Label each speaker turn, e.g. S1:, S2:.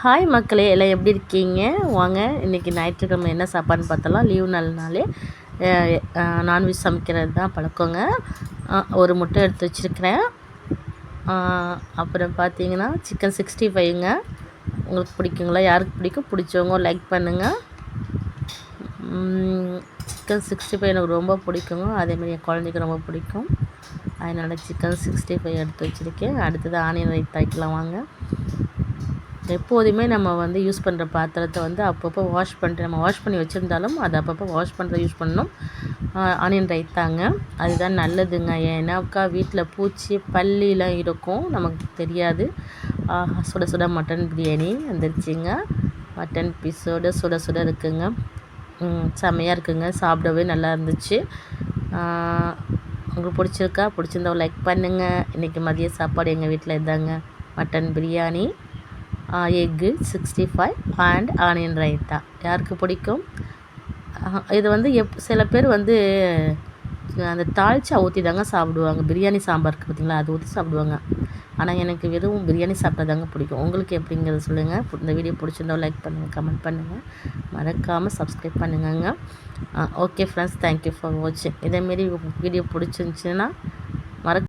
S1: Hi மக்களே. எல்லாம் எப்படி இருக்கீங்க? வாங்க இன்றைக்கி ஞாயிற்றுக்கிழமை என்ன சாப்பாடுன்னு பார்த்தலாம் லீவ் நாள்னாலே நான்வெஜ் சமைக்கிறது தான் பழக்கங்க. ஒரு முட்டை எடுத்து வச்சுருக்கிறேன். அப்புறம் பார்த்தீங்கன்னா சிக்கன் சிக்ஸ்டி ஃபைவ்ங்க உங்களுக்கு பிடிக்குங்களா? யாருக்கு பிடிக்கும்? பிடிச்சவங்க லைக் பண்ணுங்கள் சிக்கன் சிக்ஸ்டி ஃபைவ் எனக்கு ரொம்ப பிடிக்குங்க. அதேமாதிரி என் குழந்தைக்கு ரொம்ப பிடிக்கும். அதனால் சிக்கன் சிக்ஸ்டி ஃபைவ் எடுத்து வச்சுருக்கேன். அடுத்தது ஆனியன் ரைட் வைக்கலாம் வாங்க. எப்போதுமே நம்ம வந்து யூஸ் பண்ணுற பாத்திரத்தை வந்து அப்பப்போ வாஷ் பண்ணிட்டு நம்ம வாஷ் பண்ணி வச்சுருந்தாலும் அதை அப்பப்போ வாஷ் பண்ணுறத யூஸ் பண்ணணும். ஆனியன் ரைத்தாங்க அதுதான் நல்லதுங்க. ஏன்னாக்கா வீட்டில் பூச்சி பல்லிலாம் இருக்கும். நமக்கு தெரியாது. ஆஹா, சுட சுட மட்டன் பிரியாணி வந்துருச்சுங்க. மட்டன் பீஸோட சுட சுட இருக்குங்க. செம்மையாக செமையாக இருக்குங்க. சாப்பிடவே நல்லா இருந்துச்சு. உங்களுக்கு பிடிச்சிருக்கா? பிடிச்சிருந்தா லைக் பண்ணுங்கள் இன்றைக்கி மதிய சாப்பாடு எங்கள் வீட்டில் இதாங்க. Mutton biryani. Egg sixty five and onion raita யாருக்கு பிடிக்கும்? இது வந்து எப் சில பேர் வந்து அந்த தாளிச்சா ஊற்றி தாங்க சாப்பிடுவாங்க. பிரியாணி சாம்பாருக்கு பார்த்தீங்களா அது ஊற்றி சாப்பிடுவாங்க. ஆனால் எனக்கு வெறும் பிரியாணி சாப்பிட்டா தாங்க பிடிக்கும். உங்களுக்கு எப்படிங்கிறத சொல்லுங்கள் இந்த வீடியோ பிடிச்சிருந்தா லைக் பண்ணுங்கள் கமெண்ட் பண்ணுங்கள் மறக்காமல் subscribe பண்ணுங்கங்க. Okay friends thank you for வாட்சிங் இதேமாரி வீடியோ பிடிச்சிருந்துச்சுன்னா மறக்க